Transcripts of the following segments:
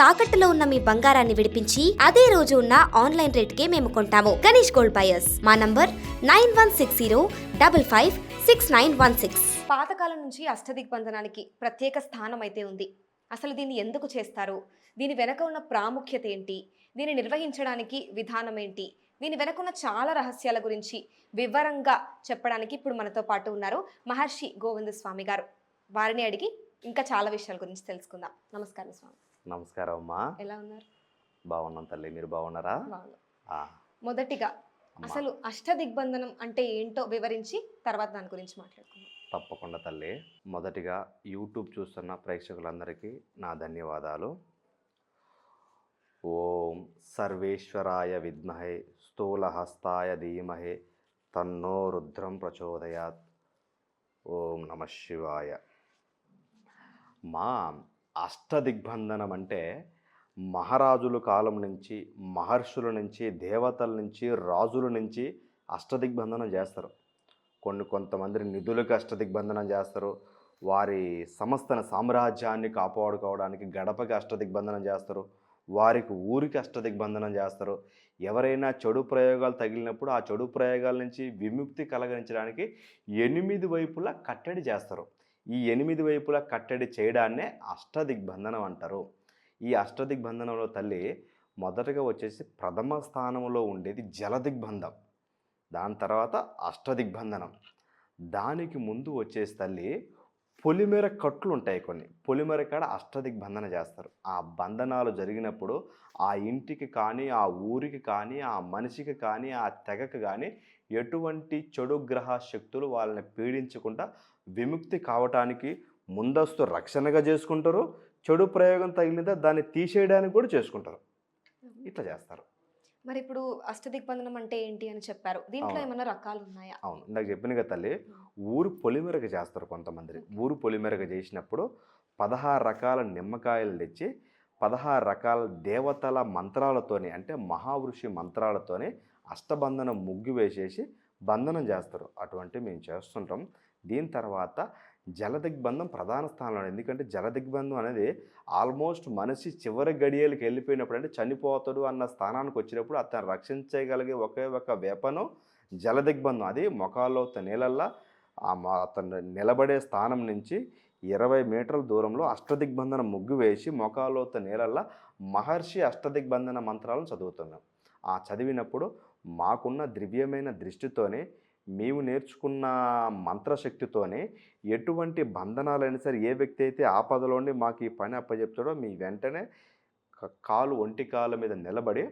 తాకట్టులో ఉన్న మీ బంగారాన్ని విడిపించి అదే రోజు ఉన్న ఆన్లైన్ రేట్కే మేము కొంటాము. Ganesh gold buyers. మా number nine one six zero double five six nine one six. పాతకాలం నుంచి అష్టదిగ్బంధనానికి ప్రత్యేక స్థానం అయితే ఉంది. అసలు దీన్ని ఎందుకు చేస్తారు? దీని వెనక ఉన్న ప్రాముఖ్యత ఏంటి? దీన్ని నిర్వహించడానికి విధానం ఏంటి? దీని వెనకున్న చాలా రహస్యాల గురించి వివరంగా చెప్పడానికి ఇప్పుడు మనతో పాటు ఉన్నారు మహర్షి గోవింద స్వామి గారు. వారిని అడిగి ఇంకా చాలా విషయాల గురించి తెలుసుకుందాం. నమస్కారం స్వామి. నమస్కారం అమ్మా ఎలా ఉన్నారు? బాగున్నాం తల్లి. మీరు బాగున్నారా? మొదటిగా అసలు అష్టదిగ్బంధనం అంటే ఏంటో వివరించి తర్వాత దాని గురించి మాట్లాడుకుందాం. తప్పకుండా తల్లి. మొదటిగా యూట్యూబ్ చూస్తున్న ప్రేక్షకులందరికీ నా ధన్యవాదాలు. ఓం సర్వేశ్వరాయ విద్మహే స్థూలహస్తాయ ధీమహే తన్నో రుద్రం ప్రచోదయాత్. ఓం నమ శివాయ. మా అష్టదిగ్బంధనం అంటే మహారాజుల కాలం నుంచి మహర్షుల నుంచి దేవతల నుంచి రాజుల నుంచి అష్టదిగ్బంధనం చేస్తారు. కొన్ని కొంతమంది నిధులకు అష్టదిగ్బంధనం చేస్తారు. వారి సంస్థన సామ్రాజ్యాన్ని కాపాడుకోవడానికి గడపకి అష్టదిగ్బంధనం చేస్తారు. వారికి ఊరికి అష్టదిగ్బంధనం చేస్తారు. ఎవరైనా చెడు ప్రయోగాలు తగిలినప్పుడు ఆ చెడు ప్రయోగాల నుంచి విముక్తి కలగరించడానికి ఎనిమిది వైపులా కట్టడి చేస్తారు. ఈ ఎనిమిది వైపులా కట్టడి చేయడాన్నే అష్టదిగ్బంధనం అంటారు. ఈ అష్టదిగ్బంధనంలో తల్లి మొదటగా వచ్చేసి ప్రథమ స్థానంలో ఉండేది జలదిగ్బంధం. దాని తర్వాత అష్టదిగ్బంధనం. దానికి ముందు వచ్చేసి తల్లి పొలిమేర కట్లు ఉంటాయి కొన్ని. పొలిమేర కాడ అష్టదిగ్బంధన చేస్తారు. ఆ బంధనాలు జరిగినప్పుడు ఆ ఇంటికి కానీ ఆ ఊరికి కానీ ఆ మనిషికి కానీ ఆ తెగకు కానీ ఎటువంటి చెడు గ్రహ శక్తులు వాళ్ళని పీడించకుండా విముక్తి కావటానికి ముందస్తు రక్షణగా చేసుకుంటారు. చెడు ప్రయోగం తగిలిందా దాన్ని తీసేయడానికి కూడా చేసుకుంటారు. ఇట్లా చేస్తారు. మరి ఇప్పుడు అష్టదిగ్బంధనం అంటే ఏంటి అని చెప్పారు. దీంట్లో. ఏమైనా రకాలు ఉన్నాయా అవును. ఇందాక చెప్పిన కదా తల్లి ఊరు పొలిమెరగ చేస్తారు కొంతమంది. ఊరు పొలిమెరగ చేసినప్పుడు పదహారు రకాల నిమ్మకాయలు తెచ్చి పదహారు రకాల దేవతల మంత్రాలతోని అంటే మహావృషి మంత్రాలతోని అష్టబంధనం ముగ్గు వేసేసి బంధనం చేస్తారు. అటువంటి మేము చేస్తుంటాం. దీని తర్వాత జలదిగ్బంధం ప్రధాన స్థానంలో ఎందుకంటే జలదిగ్బంధం అనేది ఆల్మోస్ట్ మనిషి చివరి గడియలకి వెళ్ళిపోయినప్పుడు అంటే చనిపోతాడు అన్న స్థానానికి వచ్చినప్పుడు అతను రక్షించగలిగే ఒకే ఒక వేపను జలదిగ్బంధం. అది మొఖాల్లో నీళ్ళల్లో అతను నిలబడే స్థానం నుంచి ఇరవై మీటర్ల దూరంలో అష్టదిగ్బంధన ముగ్గు వేసి మొఖాలోత నీళ్ళల్లో మహర్షి అష్టదిగ్బంధన మంత్రాలను చదువుతున్నాం. ఆ చదివినప్పుడు మాకున్న దివ్యమైన దృష్టితోనే మేము నేర్చుకున్న మంత్రశక్తితోనే ఎటువంటి బంధనాలైనా సరే ఏ వ్యక్తి అయితే ఆపదలో ఉండి మాకు ఈ పని అప్పచెప్తాడో మీ వెంటనే కాలు ఒంటి కాళ్ళ మీద నిలబడి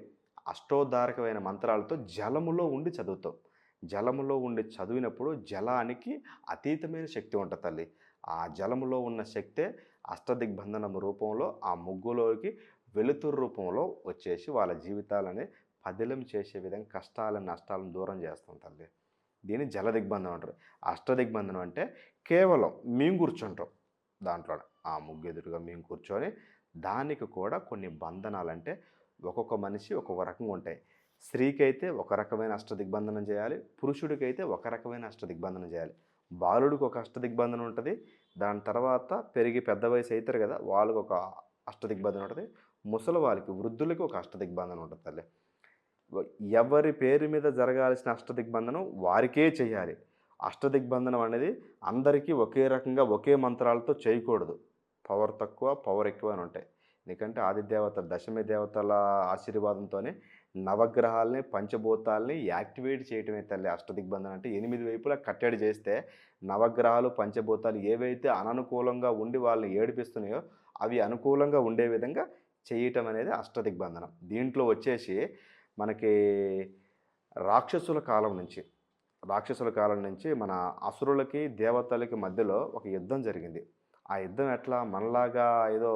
అష్టోదారకమైన మంత్రాలతో జలములో ఉండి చదువుతాం జలములో ఉండి చదివినప్పుడు జలానికి అతీతమైన శక్తి ఉంటుంది తల్లి. ఆ జలములో ఉన్న శక్తే అష్టదిగ్బంధనం రూపంలో ఆ ముగ్గులోకి వెలుతురు రూపంలో వచ్చేసి వాళ్ళ జీవితాలని పదిలం చేసే విధంగా కష్టాలను నష్టాలను దూరం చేస్తాం తల్లి. దీన్ని జలదిగ్బంధనం అంటారు. అష్టదిగ్బంధనం అంటే కేవలం మేము కూర్చుంటాం దాంట్లో ఆ ముగ్గు ఎదురుగా మేము కూర్చొని దానికి కూడా కొన్ని బంధనాలు అంటే ఒక్కొక్క మనిషి ఒక్కొక్క రకంగా ఉంటాయి. స్త్రీకైతే ఒక రకమైన అష్టదిగ్బంధనం చేయాలి పురుషుడికైతే ఒక రకమైన అష్టదిగ్బంధనం చేయాలి. బాలుడికి ఒక అష్టదిగ్బంధనం ఉంటుంది దాని తర్వాత పెరిగి పెద్ద వయసు అవుతారు కదా వాళ్ళకి ఒక అష్టదిగ్బంధనం ఉంటుంది ముసలి వాళ్ళకి వృద్ధులకి ఒక అష్టదిగ్బంధనం ఉంటుంది తల్లి. ఎవరి పేరు మీద జరగాల్సిన అష్టదిగ్బంధనం వారికే చేయాలి. అష్టదిగ్బంధనం అనేది అందరికీ ఒకే రకంగా ఒకే మంత్రాలతో చేయకూడదు. పవర్ తక్కువ పవర్ ఎక్కువ అని ఉంటాయి. ఎందుకంటే ఆదిదేవత దశమి దేవతల ఆశీర్వాదంతోనే నవగ్రహాలని పంచభూతాలని యాక్టివేట్ చేయటమే తల్లి అష్టదిగ్బంధనం అంటే ఎనిమిది వైపులా కట్టడి చేస్తే నవగ్రహాలు పంచభూతాలు ఏవైతే అననుకూలంగా ఉండి వాళ్ళని ఏడిపిస్తున్నాయో అవి అనుకూలంగా ఉండే విధంగా చేయటం అనేది అష్టదిగ్బంధనం. దీంట్లో వచ్చేసి మనకి రాక్షసుల కాలం నుంచి రాక్షసుల కాలం నుంచి మన అసురులకి దేవతలకి మధ్యలో ఒక యుద్ధం జరిగింది. ఆ యుద్ధం ఎట్లా? మనలాగా ఏదో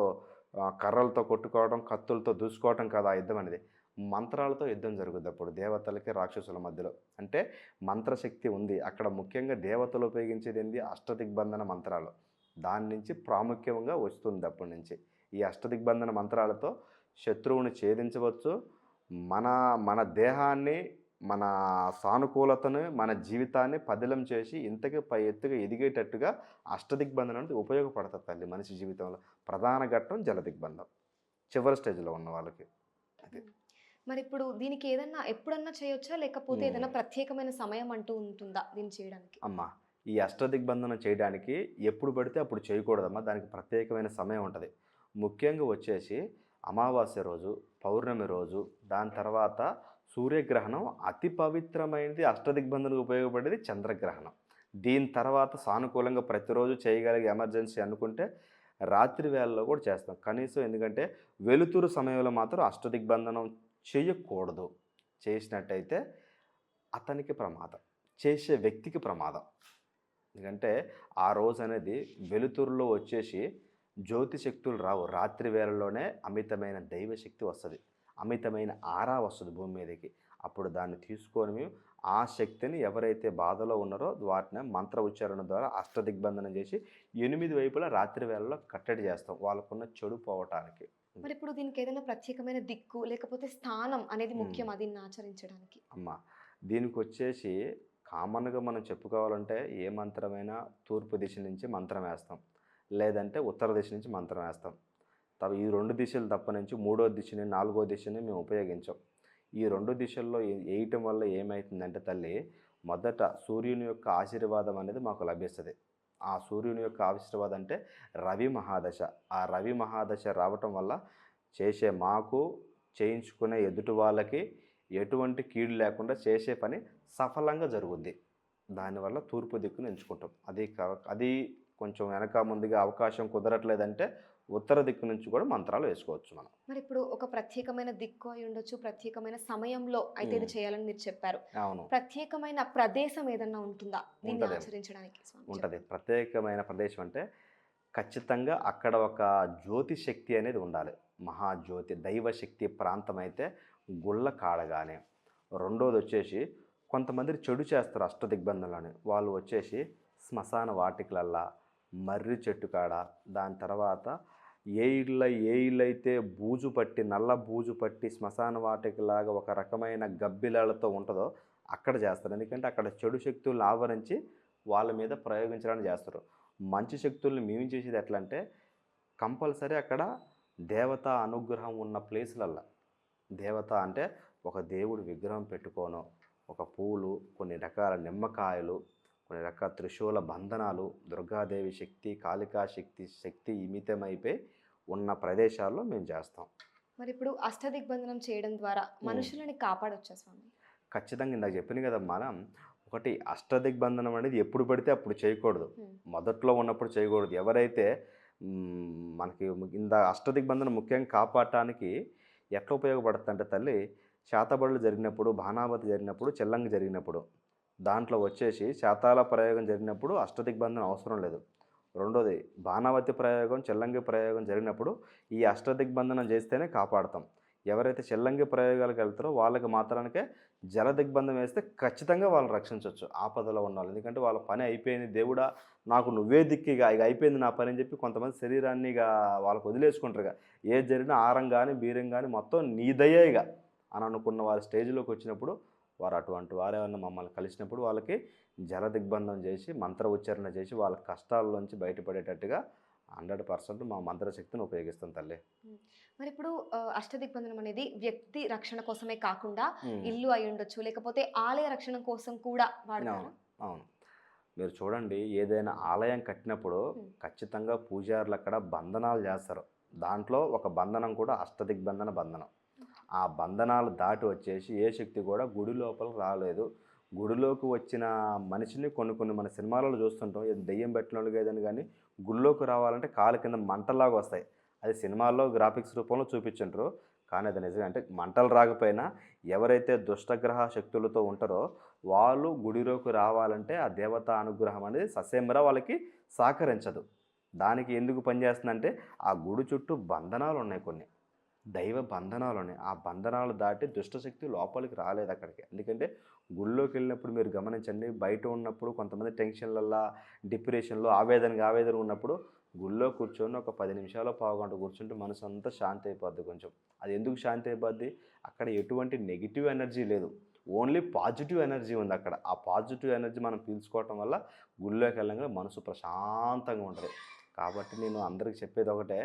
కర్రలతో కొట్టుకోవడం కత్తులతో దూసుకోవడం కాదు ఆ యుద్ధం అనేది. మంత్రాలతో యుద్ధం జరుగుద్ది అప్పుడు దేవతలకి రాక్షసుల మధ్యలో. అంటే మంత్రశక్తి ఉంది. అక్కడ ముఖ్యంగా దేవతలు ఉపయోగించేది ఏంది? అష్టదిగ్బంధన మంత్రాలు. దాని నుంచి ప్రాముఖ్యంగా వస్తుంది అప్పటి నుంచి. ఈ అష్టదిగ్బంధన మంత్రాలతో శత్రువుని ఛేదించవచ్చు మన మన దేహాన్ని మన సానుకూలతను మన జీవితాన్ని పదిలం చేసి ఇంతకి పై ఎత్తుగా ఎదిగేటట్టుగా అష్టదిగ్బంధనం అనేది ఉపయోగపడుతుంది తల్లి మనిషి జీవితంలో. ప్రధాన ఘట్టం జలదిగ్బంధం. చివరి స్టేజ్లో ఉన్న వాళ్ళకి. మరి ఇప్పుడు దీనికి ఏదన్నా ఎప్పుడన్నా చేయొచ్చా? లేకపోతే. ఏదైనా ప్రత్యేకమైన సమయం అంటూ ఉంటుందా దీన్ని చేయడానికి? అమ్మ ఈ అష్టదిగ్బంధనం చేయడానికి ఎప్పుడు పడితే అప్పుడు చేయకూడదమ్మా. దానికి ప్రత్యేకమైన సమయం ఉంటుంది. ముఖ్యంగా వచ్చేసి అమావాస్య రోజు పౌర్ణమి రోజు దాని తర్వాత సూర్యగ్రహణం అతి పవిత్రమైనది అష్టదిగ్బంధనకు ఉపయోగపడేది చంద్రగ్రహణం. దీని తర్వాత సానుకూలంగా ప్రతిరోజు చేయగలిగే ఎమర్జెన్సీ అనుకుంటే రాత్రి వేళల్లో కూడా చేస్తాం. కనీసం ఎందుకంటే వెలుతురు సమయంలో మాత్రం అష్టదిగ్బంధనం చేయకూడదు. చేసినట్టయితే అతనికి ప్రమాదం చేసే వ్యక్తికి ప్రమాదం. ఎందుకంటే ఆ రోజు అనేది వెలుతురులో వచ్చేసి జ్యోతి శక్తులు రావు. రాత్రి వేళల్లోనే అమితమైన దైవ శక్తి వస్తుంది. అమితమైన ఆరా వస్తుంది భూమి మీదకి. అప్పుడు దాన్ని తీసుకొని ఆ శక్తిని ఎవరైతే బాధలో ఉన్నారో వాటిని మంత్ర ఉచ్చారణ ద్వారా అష్టదిగ్బంధనం చేసి ఎనిమిది వైపులా రాత్రి వేళల్లో కట్టడి చేస్తాం. వాళ్ళకున్న చెడు పోవటానికి. మరి ఇప్పుడు దీనికి ఏదైనా ప్రత్యేకమైన దిక్కు లేకపోతే స్థానం అనేది. ముఖ్యమా దీన్ని ఆచరించడానికి? అమ్మ దీనికి వచ్చేసి కామన్గా మనం చెప్పుకోవాలంటే ఏ మంత్రమైనా తూర్పు దిశ నుంచి మంత్రం వేస్తాం. లేదంటే ఉత్తర దిశ నుంచి మంత్రం వేస్తాం. తప్ప ఈ రెండు దిశలు తప్ప నుంచి మూడో దిశని నాలుగో దిశని మేము ఉపయోగించాం. ఈ రెండు దిశల్లో వేయటం వల్ల ఏమవుతుందంటే తల్లి మొదట సూర్యుని యొక్క ఆశీర్వాదం అనేది మాకు లభిస్తుంది. ఆ సూర్యుని యొక్క ఆశీర్వాదం అంటే రవి మహాదశ. ఆ రవి మహాదశ రావటం వల్ల చేసే మాకు చేయించుకునే ఎదుటి వాళ్ళకి ఎటువంటి కీడు లేకుండా చేసే పని సఫలంగా జరుగుద్ది. దానివల్ల తూర్పు దిక్కును ఎంచుకుంటాం. అది అది కొంచెం వెనక ముందుగా అవకాశం కుదరట్లేదంటే ఉత్తర దిక్కు నుంచి కూడా మంత్రాలు వేసుకోవచ్చు మనం. మరి ఇప్పుడు ఒక ప్రత్యేకమైన దిక్కు అయి ఉండొచ్చు ప్రత్యేకమైన సమయంలో అయితే ఇది. చేయాలని మీరు చెప్పారు. అవును. ప్రత్యేకమైన ప్రదేశం ఏదన్నా ఉంటుందా? దీన్ని. ఆచరించడానికి ఉంటుంది. ప్రత్యేకమైన ప్రదేశం అంటే ఖచ్చితంగా అక్కడ ఒక జ్యోతి శక్తి అనేది ఉండాలి. మహాజ్యోతి దైవశక్తి ప్రాంతం అయితే గుళ్ళ కాడగానే. రెండోది వచ్చేసి కొంతమంది చెడు చేస్తారు అష్టదిగ్బంధంలోని వాళ్ళు వచ్చేసి శ్మశాన వాటికలల్లా మర్రి చెట్టు కాడ. దాని తర్వాత ఏ ఇళ్ళ ఏ బూజు పట్టి నల్ల బూజు పట్టి శ్మశాన వాటికలాగా ఒక రకమైన గబ్బిలాలతో ఉంటుందో అక్కడ చేస్తారు. ఎందుకంటే అక్కడ చెడు శక్తులను ఆవరించి వాళ్ళ మీద ప్రయోగించడానికి చేస్తారు. మంచి శక్తుల్ని మేము చేసేది ఎట్లా అంటే కంపల్సరీ అక్కడ దేవత అనుగ్రహం ఉన్న ప్లేసులల్లా. దేవత అంటే ఒక దేవుడు విగ్రహం పెట్టుకోను ఒక పూలు కొన్ని రకాల నిమ్మకాయలు కొన్ని రకాల త్రిశూల బంధనాలు దుర్గాదేవి శక్తి కాళికా శక్తి శక్తి ఇమితమైపోయి ఉన్న ప్రదేశాల్లో మేము చేస్తాం. మరి ఇప్పుడు అష్టదిగ్బంధనం చేయడం ద్వారా మనుషులని కాపాడొచ్చా స్వామి? ఖచ్చితంగా ఇందాక చెప్పింది కదా మనం ఒకటి అష్టదిగ్బంధనం అనేది ఎప్పుడు పడితే అప్పుడు చేయకూడదు. మొదట్లో ఉన్నప్పుడు చేయకూడదు. ఎవరైతే మనకి ఇంత అష్టదిగ్బంధనం ముఖ్యంగా కాపాడటానికి ఎట్లా ఉపయోగపడుతుంది అంటే తల్లి శాతబడులు జరిగినప్పుడు బాణావతి జరిగినప్పుడు చెల్లంగి జరిగినప్పుడు దాంట్లో వచ్చేసి శాతాల ప్రయోగం జరిగినప్పుడు అష్టదిగ్బంధనం అవసరం లేదు. రెండోది బాణావతి ప్రయోగం చెల్లంగి ప్రయోగం జరిగినప్పుడు ఈ అష్టదిగ్బంధనం చేస్తేనే కాపాడతాం. ఎవరైతే చెల్లంగి ప్రయోగాలకు వెళ్తారో వాళ్ళకి మాత్రానికే జల దిగ్బంధం వేస్తే ఖచ్చితంగా వాళ్ళని రక్షించవచ్చు ఆపదలో ఉన్న వాళ్ళు. ఎందుకంటే వాళ్ళ పని అయిపోయింది దేవుడా నాకు నువ్వే దిక్కిగా ఇక అయిపోయింది నా పని అని చెప్పి కొంతమంది శరీరాన్ని ఇక వాళ్ళకు వదిలేసుకుంటారు ఇక. ఏది జరిగినా ఆరం కానీ బీరం కానీ మొత్తం నీదయ్యేగా అని అనుకున్న వారి స్టేజ్లోకి వచ్చినప్పుడు వారు అటువంటి వారు ఏమన్నా మమ్మల్ని కలిసినప్పుడు వాళ్ళకి జల దిగ్బంధం చేసి మంత్ర ఉచ్చారణ చేసి వాళ్ళ కష్టాల్లోంచి బయటపడేటట్టుగా హండ్రెడ్ పర్సెంట్ మా మంత్రశక్తిని ఉపయోగిస్తాం తల్లి. మరి ఇప్పుడు అష్టదిగ్బంధనం అనేది వ్యక్తి రక్షణ కోసమే కాకుండా. ఇల్లు అయి ఉండొచ్చు లేకపోతే ఆలయ రక్షణ కోసం కూడా వాడతారా? అవును మీరు చూడండి ఏదైనా ఆలయం కట్టినప్పుడు. ఖచ్చితంగా పూజారులు అక్కడ బంధనాలు చేస్తారు. దాంట్లో ఒక బంధనం కూడా అష్టదిగ్బంధన బంధనం. ఆ బంధనాలు దాటి వచ్చేసి ఏ శక్తి కూడా గుడి లోపల రాలేదు. గుడిలోకి వచ్చిన మనిషిని కొన్ని కొన్ని మన సినిమాలలో చూస్తుంటాం. దెయ్యం పెట్టిన వాళ్ళకి ఏదని కానీ గుడిలోకి రావాలంటే కాలు కింద మంటలాగా వస్తాయి. అది సినిమాల్లో గ్రాఫిక్స్ రూపంలో చూపించుంటారు. కానీ అది నిజమే. అంటే మంటలు రాకపోయినా ఎవరైతే దుష్టగ్రహ శక్తులతో ఉంటారో వాళ్ళు గుడిలోకి రావాలంటే ఆ దేవత అనుగ్రహం అనేది ససేమరా వాళ్ళకి సహకరించదు. దానికి ఎందుకు పనిచేస్తుందంటే ఆ గుడి చుట్టూ బంధనాలు ఉన్నాయి కొన్ని. దైవ బంధనాలు ఉన్నాయి ఆ బంధనాలు దాటి దుష్టశక్తి లోపలికి రాలేదు అక్కడికి. ఎందుకంటే గుళ్ళోకి వెళ్ళినప్పుడు మీరు గమనించండి బయట ఉన్నప్పుడు కొంతమంది టెన్షన్లల్లా డిప్రెషన్లో ఆవేదనగా ఆవేదన ఉన్నప్పుడు గుళ్ళో కూర్చొని ఒక పది నిమిషాలు పావుగంట కూర్చుంటే మనసు అంతా శాంతి అయిపోద్ది కొంచెం. అది ఎందుకు శాంతి అయిపోద్ది? అక్కడ ఎటువంటి నెగిటివ్ ఎనర్జీ లేదు. ఓన్లీ పాజిటివ్ ఎనర్జీ ఉంది అక్కడ. ఆ పాజిటివ్ ఎనర్జీ మనం పీల్చుకోవటం వల్ల గుళ్ళోకి వెళ్ళగానే మనసు ప్రశాంతంగా ఉంటుంది. కాబట్టి నేను అందరికి చెప్పేది ఒకటే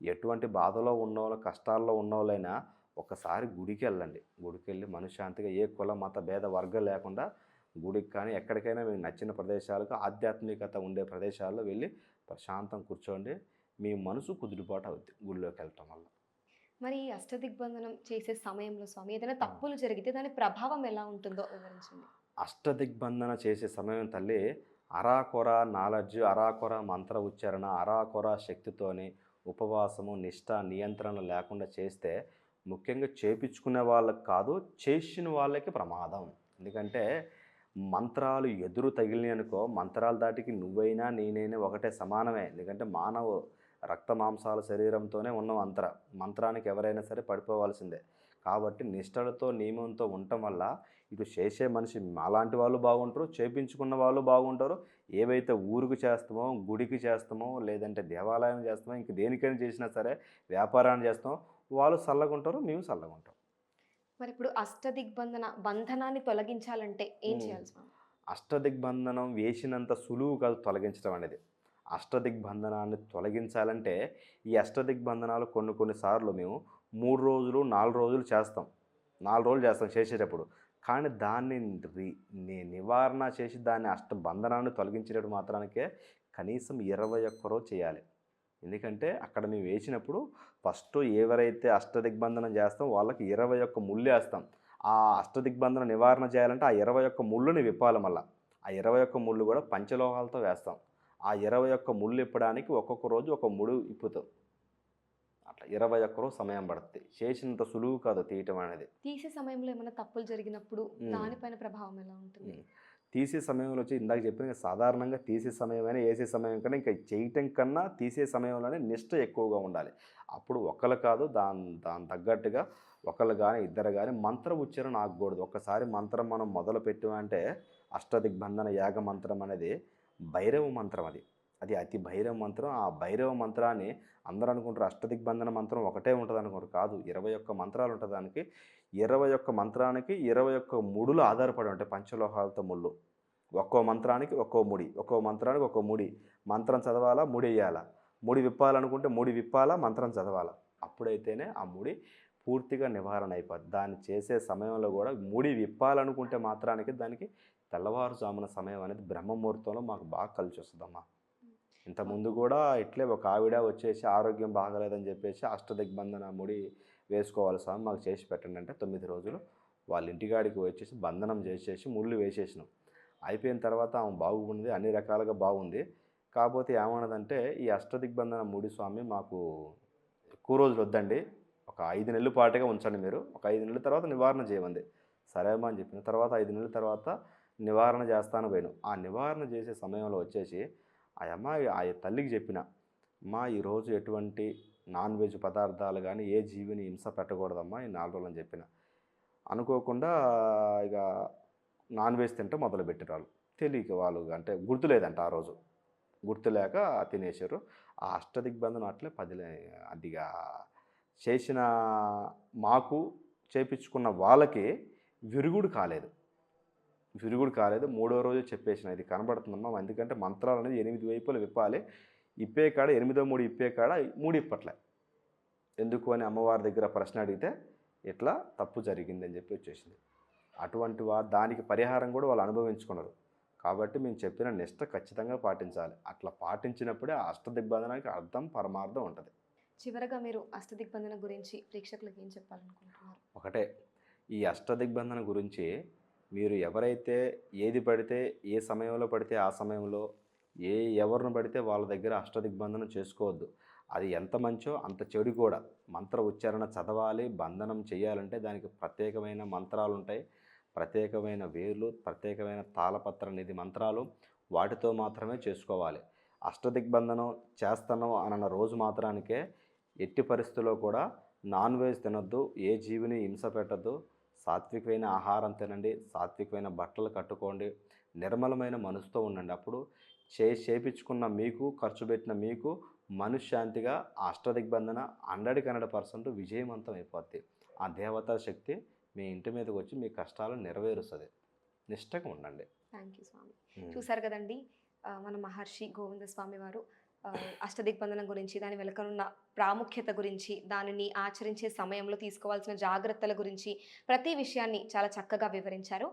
ఎటువంటి బాధలో ఉన్నోళ్ళు కష్టాల్లో ఉన్నోళ్ళైనా ఒకసారి గుడికి వెళ్ళండి గుడికి వెళ్ళి మనశ్శాంతిగా ఏ కుల మత భేద వర్గం లేకుండా గుడికి కానీ ఎక్కడికైనా మీకు నచ్చిన ప్రదేశాలకు ఆధ్యాత్మికత ఉండే ప్రదేశాల్లో వెళ్ళి ప్రశాంతం కూర్చోండి. మీ మనసు కుదిరిపాటు అవుద్ది గుడిలోకి వెళ్ళటం వల్ల. మరి ఈ అష్టదిగ్బంధనం చేసే సమయంలో స్వామి ఏదైనా తప్పులు జరిగితే దాని ప్రభావం ఎలా ఉంటుందో వివరించండి. అష్టదిగ్బంధన చేసే సమయం తల్లి అరాకొర నాలెడ్జ్ అరాకొర మంత్ర ఉచ్చారణ అరాకొర శక్తితోని ఉపవాసము నిష్ట నియంత్రణ లేకుండా చేస్తే ముఖ్యంగా చేపించుకునే వాళ్ళకి కాదు చేసిన వాళ్ళకి ప్రమాదం. ఎందుకంటే మంత్రాలు ఎదురు తగిలినాయి అనుకో మంత్రాల దాటికి నువ్వైనా నేనైనా ఒకటే సమానమే. ఎందుకంటే మానవ రక్త మాంసాల శరీరంతోనే ఉన్న అంతర మంత్రానికి ఎవరైనా సరే పడిపోవాల్సిందే. కాబట్టి నిష్టలతో నియమంతో ఉండటం వల్ల ఇటు చేసే మనిషి అలాంటి వాళ్ళు బాగుంటారు చేపించుకున్న వాళ్ళు బాగుంటారు. ఏవైతే ఊరికి చేస్తామో గుడికి చేస్తామో లేదంటే దేవాలయం చేస్తామో ఇంక దేనికైనా చేసినా సరే వ్యాపారాన్ని చేస్తామో వాళ్ళు చల్లగా ఉంటారు మేము చల్లగా ఉంటాం. మరి ఇప్పుడు అష్టదిగ్బంధన బంధనాన్ని తొలగించాలంటే ఏం. చేయాలి అష్టదిగ్బంధనం వేసినంత సులువు కాదు తొలగించడం అనేది. అష్టదిగ్బంధనాన్ని తొలగించాలంటే ఈ అష్టదిగ్బంధనాలు కొన్ని కొన్నిసార్లు మేము మూడు రోజులు నాలుగు రోజులు చేస్తాం. నాలుగు రోజులు చేస్తాం చేసేటప్పుడు. కానీ దాన్ని రి- నివారణ చేసి దాన్ని అష్ట బంధనాన్ని తొలగించేటప్పుడు మాత్రానికే కనీసం ఇరవై ఒక్క రోజు చేయాలి. ఎందుకంటే అక్కడ మేము వేసినప్పుడు ఫస్ట్ ఎవరైతే అష్టదిగ్బంధనం చేస్తాం వాళ్ళకి ఇరవై ఒక్క ముళ్ళు వేస్తాం. ఆ అష్టదిగ్బంధన నివారణ చేయాలంటే ఆ ఇరవై ఒక్క ముళ్ళుని విప్పాలి మళ్ళీ. ఆ ఇరవై ఒక్క ముళ్ళు కూడా పంచలోహాలతో వేస్తాం. ఆ ఇరవై ఒక్క ముళ్ళు ఇప్పడానికి ఒక్కొక్క రోజు ఒక ముడు ఇప్పుతాం అట్లా ఇరవై ఒక్క రోజు సమయం పడుతుంది చేసినంత సులువు కాదు తీయటం అనేది. తీసే సమయంలో ఏమైనా తప్పులు జరిగినప్పుడు. దానిపైన ప్రభావం ఎలా ఉంటుంది. తీసే సమయంలో వచ్చి ఇందాక చెప్పిన సాధారణంగా తీసే సమయమైనా వేసే సమయం కన్నా ఇంకా చేయటం కన్నా తీసే సమయంలోనే నిష్ట ఎక్కువగా ఉండాలి. అప్పుడు ఒకళ్ళు కాదు దాని దాని తగ్గట్టుగా ఒకళ్ళు కానీ ఇద్దరు కానీ మంత్ర ఉచ్చారణ ఆగకూడదు. ఒక్కసారి మంత్రం మనం మొదలు పెట్టామంటే అష్టదిగ్బంధన యాగ మంత్రం అనేది భైరవ మంత్రం అది. అది అతి భైరవ మంత్రం. ఆ భైరవ మంత్రాన్ని అందరూ అనుకుంటారు అష్టదిగ్బంధన మంత్రం ఒకటే ఉంటుంది అనుకుంటారు. కాదు ఇరవై ఒక్క మంత్రాలు ఉంటుంది దానికి. ఇరవై ఒక్క మంత్రానికి ఇరవై ఒక్క ముడులు ఆధారపడి ఉంటాయి పంచలోహాలతో ముళ్ళు. ఒక్కో మంత్రానికి ఒక్కో ముడి ఒక్కో మంత్రానికి ఒక్కో ముడి. మంత్రం చదవాలా? ముడి వేయాలా? ముడి విప్పాలనుకుంటే ముడి విప్పాలా? మంత్రం చదవాలా? అప్పుడైతేనే ఆ ముడి పూర్తిగా నివారణ అయిపోద్ది. దాన్ని చేసే సమయంలో కూడా ముడి విప్పాలనుకుంటే మాత్రానికి దానికి తెల్లవారుజామున సమయం అనేది బ్రహ్మముహూర్తంలో మాకు బాగా కలిసి వస్తుందమ్మా ఇంతకుముందు కూడా ఇట్లే ఒక ఆవిడ వచ్చేసి ఆరోగ్యం బాగలేదని చెప్పేసి అష్టదిగ్బంధన ముడి వేసుకోవాలి స్వామి మాకు చేసి పెట్టండి అంటే తొమ్మిది రోజులు వాళ్ళ ఇంటికాడికి వచ్చేసి బంధనం చేసేసి ముళ్ళు వేసేసినాం. అయిపోయిన తర్వాత ఆమె బాగుంది అన్ని రకాలుగా బాగుంది. కాకపోతే ఏమన్నదంటే ఈ అష్టదిగ్బంధన ముడి స్వామి మాకు ఎక్కువ రోజులు వద్దండి. ఒక ఐదు నెలల పాటుగా ఉంచండి మీరు. ఒక ఐదు నెలల తర్వాత నివారణ చేయమంది. సరేమా అని చెప్పిన తర్వాత ఐదు నెలల తర్వాత నివారణ చేస్తాను పోయాను. ఆ నివారణ చేసే సమయంలో వచ్చేసి ఆ అమ్మాయి ఆ తల్లికి చెప్పిన అమ్మా ఈరోజు ఎటువంటి నాన్ వెజ్ పదార్థాలు కానీ ఏ జీవిని హింస పెట్టకూడదమ్మా ఈ నాలుగు రోజులు అని చెప్పిన. అనుకోకుండా ఇక నాన్ వెజ్ తింటే మొదలుపెట్టారు వాళ్ళు. తెలియక వాళ్ళు అంటే గుర్తులేదంట ఆ రోజు. గుర్తులేక తినేశారు. ఆ అష్టదిగ్బంధనం అట్లే పదిలే అదిగా చేసిన మాకు చేపించుకున్న వాళ్ళకి విరుగుడు కాలేదు. విరుగుడు కాలేదు. మూడో రోజు చెప్పేసిన ఇది కనబడుతుందమ్మా ఎందుకంటే మంత్రాలు అనేది ఎనిమిది వైపులు విప్పాలి. ఇప్పే కాడ ఎనిమిదో మూడు ఇప్పే కాడ మూడు ఇప్పట్లే. ఎందుకు? అని అమ్మవారి దగ్గర ప్రశ్న అడిగితే ఇట్లా తప్పు జరిగిందని చెప్పి వచ్చేసింది. అటువంటి వా దానికి పరిహారం కూడా వాళ్ళు అనుభవించుకున్నారు. కాబట్టి మేము చెప్పిన నిష్ట ఖచ్చితంగా పాటించాలి. అట్లా పాటించినప్పుడే ఆ అష్టదిగ్బంధనానికి అర్థం పరమార్థం ఉంటుంది. చివరగా మీరు అష్టదిగ్బంధన గురించి ప్రేక్షకులకు ఏం చెప్పాలనుకుంటున్నారు? ఒకటే ఈ అష్టదిగ్బంధన గురించి మీరు ఎవరైతే ఏది పడితే ఏ సమయంలో పడితే ఆ సమయంలో ఏ ఎవరిని పడితే వాళ్ళ దగ్గర అష్టదిగ్బంధనం చేసుకోవద్దు. అది ఎంత మంచో అంత చెడు కూడా. మంత్ర ఉచ్చారణ చదవాలి బంధనం చేయాలంటే దానికి ప్రత్యేకమైన మంత్రాలు ఉంటాయి. ప్రత్యేకమైన వేర్లు ప్రత్యేకమైన తాళపత్ర నిధి మంత్రాలు వాటితో మాత్రమే చేసుకోవాలి. అష్టదిగ్బంధనం చేస్తాను అన్న రోజు మాత్రానికే ఎట్టి పరిస్థితుల్లో కూడా నాన్ వెజ్ తినొద్దు ఏ జీవిని హింస పెట్టద్దు. సాత్వికమైన ఆహారం తినండి సాత్వికమైన బట్టలు కట్టుకోండి నిర్మలమైన మనసుతో ఉండండి. అప్పుడు చే చేపించుకున్న మీకు ఖర్చు పెట్టిన మీకు మనశ్శాంతిగా అష్టదిగ్బంధన హండ్రెడ్కి హండ్రెడ్ పర్సెంట్ విజయవంతం అయిపోద్ది. ఆ దేవతా శక్తి మీ ఇంటి మీదకి వచ్చి మీ కష్టాలను నెరవేరుస్తుంది. నిష్టగా ఉండండి. థ్యాంక్ యూ స్వామి. చూసారు కదండి మన మహర్షి గోవింద స్వామి వారు అష్టదిగ్బంధనం గురించి దాని వెనుకనున్న ప్రాముఖ్యత గురించి దానిని ఆచరించే సమయంలో తీసుకోవాల్సిన జాగ్రత్తల గురించి ప్రతి విషయాన్ని చాలా చక్కగా వివరించారు.